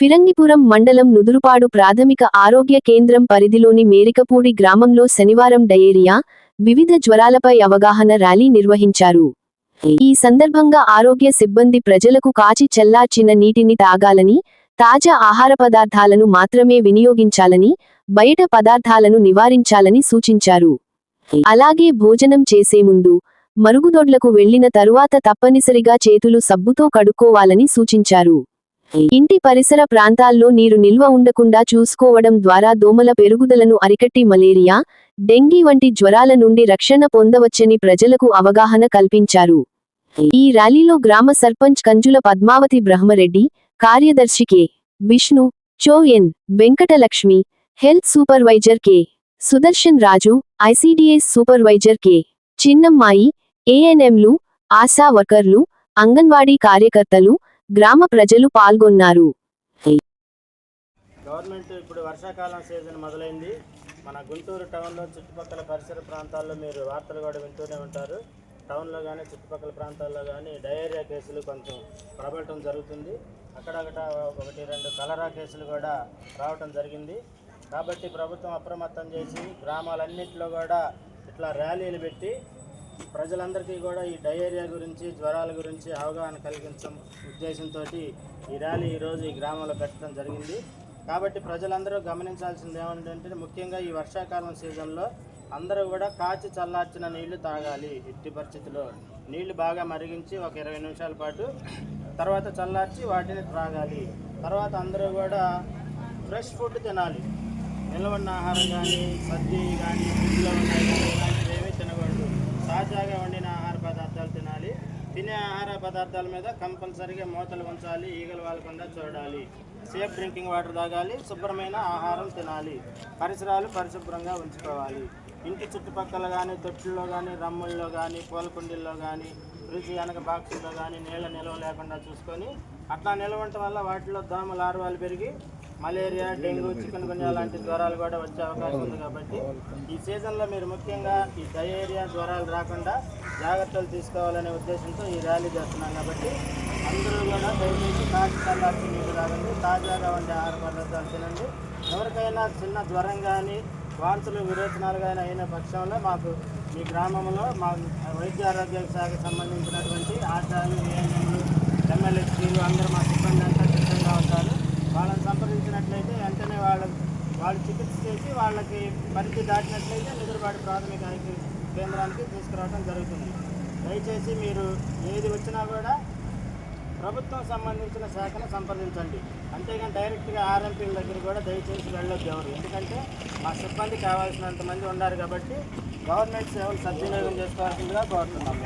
ఫిరంగిపురం మండలం నుదురుపాడు ప్రాథమిక ఆరోగ్య కేంద్రం పరిధిలోని మేరికపూడి గ్రామంలో శనివారం డయేరియా వివిధ జ్వరాలపై అవగాహన ర్యాలీ నిర్వహించారు. ఈ సందర్భంగా ఆరోగ్య సిబ్బంది ప్రజలకు కాచి చల్లార్చిన నీటిని తాగాలని తాజా ఆహార పదార్థాలను మాత్రమే వినియోగించాలని బయట పదార్థాలను నివారించాలని సూచించారు. అలాగే భోజనం చేసే ముందు మరుగుదొడ్లకు వెళ్ళిన తరువాత తప్పనిసరిగా చేతులు సబ్బుతో కడుక్కోవాలని సూచించారు. ఇంటి పరిసర ప్రాంతాల్లో నీరు నిల్వ ఉండకుండా చూసుకోవడం ద్వారా దోమల పెరుగుదలను అరికట్టి మలేరియా డెంగీ వంటి జ్వరాల నుండి రక్షణ పొందవచ్చని ప్రజలకు అవగాహన కల్పించారు. ఈ ర్యాలీలో గ్రామ సర్పంచ్ కంజుల పద్మావతి బ్రహ్మరెడ్డి కార్యదర్శి కె. విష్ణు చో. N. Venkatalakshmi health supervisor K. Sudarshan Raju ICDS supervisor K. Chinnammayi ఏఎన్ఎంలు ఆశా వర్కర్లు అంగన్వాడీ కార్యకర్తలు గ్రామ ప్రజలు పాల్గొన్నారు. గవర్నమెంట్ ఇప్పుడు వర్షాకాలం సీజన్ మొదలైంది. మన గుంటూరు టౌన్లో చుట్టుపక్కల పరిసర ప్రాంతాల్లో మీరు వార్తలు కూడా వింటూనే ఉంటారు. టౌన్లో కానీ చుట్టుపక్కల ప్రాంతాల్లో కానీ డయేరియా కేసులు కొంచెం ప్రబలటం జరుగుతుంది. అక్కడక్కడ ఒకటి రెండు కలరా కేసులు కూడా రావటం జరిగింది. కాబట్టి ప్రభుత్వం అప్రమత్తం చేసి గ్రామాలన్నింటిలో కూడా ఇట్లా ర్యాలీలు పెట్టి ప్రజలందరికీ కూడా ఈ డయేరియా గురించి జ్వరాల గురించి అవగాహన కలిగించడం ఉద్దేశంతో ఈ ర్యాలీ ఈరోజు ఈ గ్రామంలో పెట్టడం జరిగింది. కాబట్టి ప్రజలందరూ గమనించాల్సింది ఏమంటే ముఖ్యంగా ఈ వర్షాకాలం సీజన్లో అందరూ కూడా కాచి చల్లార్చిన నీళ్ళు తాగాలి. ఎట్టి పరిస్థితిలో నీళ్ళు బాగా మరిగించి ఒక ఇరవై నిమిషాల పాటు తర్వాత చల్లార్చి వాటిని త్రాగాలి. తర్వాత అందరూ కూడా ఫ్రెష్ ఫుడ్ తినాలి. నిలవన్న ఆహారం కానీ సద్ది కానీ ఫ్రిడ్జ్లో ఉన్నాయి కానీ ఇలాంటివి ఏమీ తినకూడదు. తాజాగా వండిన ఆహార పదార్థాలు తినాలి. తినే ఆహార పదార్థాల మీద కంపల్సరీగా మూతలు ఉంచాలి ఈగలు వాలకుండా చూడాలి. సేఫ్ డ్రింకింగ్ వాటర్ తాగాలి శుభ్రమైన ఆహారం తినాలి. పరిసరాలు పరిశుభ్రంగా ఉంచుకోవాలి. ఇంటి చుట్టుపక్కల కానీ తొట్టుల్లో కానీ రమ్ముల్లో కానీ పూల కుండీల్లో కానీ రుచి వెనక బాక్సుల్లో కానీ నీళ్ళ నిల్వ లేకుండా చూసుకొని అట్లా నిల్వ ఉండటం వల్ల వాటిలో దోమ లార్వాలు పెరిగి మలేరియా డెంగ్యూ చికెన్ గున్యా లాంటి జ్వరాలు కూడా వచ్చే అవకాశం ఉంది కాబట్టి ఈ సీజన్లో మీరు ముఖ్యంగా ఈ డయేరియా జ్వరాలు రాకుండా జాగ్రత్తలు తీసుకోవాలనే ఉద్దేశంతో ఈ ర్యాలీ చేస్తున్నాం కాబట్టి అందరూ కూడా దయచేసి కాచి చల్లార్చి నీళ్ళు తాగండి తాజాగా ఉండే ఆహార పదార్థాలు తినండి. ఎవరికైనా చిన్న జ్వరం కానీ వాంతులు విరోచనాలు కానీ అయిన పక్షంలో మాకు మీ గ్రామంలో మా వైద్య ఆరోగ్య శాఖకు సంబంధించినటువంటి ఆచార్యులు ఏఎన్ఎంలు ఎమ్మెల్యేలు అందరూ మా సిబ్బంది అంతా సిద్ధంగా ఉంటారు వాళ్ళని సంప్రదించినట్లయితే వెంటనే వాళ్ళ వాళ్ళు చికిత్స చేసి వాళ్ళకి పరిధి దాటినట్లయితే నిద్రపాటి ప్రాథమిక ఆరోగ్య కేంద్రానికి తీసుకురావడం జరుగుతుంది. దయచేసి మీరు ఏది వచ్చినా కూడా ప్రభుత్వం సంబంధించిన శాఖను సంప్రదించండి. అంతేగాని డైరెక్ట్గా ఆర్ఎంపీల దగ్గర కూడా దయచేసి వెళ్ళొద్దు ఎవరు. ఎందుకంటే మా సిబ్బంది కావాల్సినంత మంది ఉన్నారు కాబట్టి గవర్నమెంట్ సేవలు సద్వినియోగం చేసుకోవాల్సిందిగా కోరుతున్నాం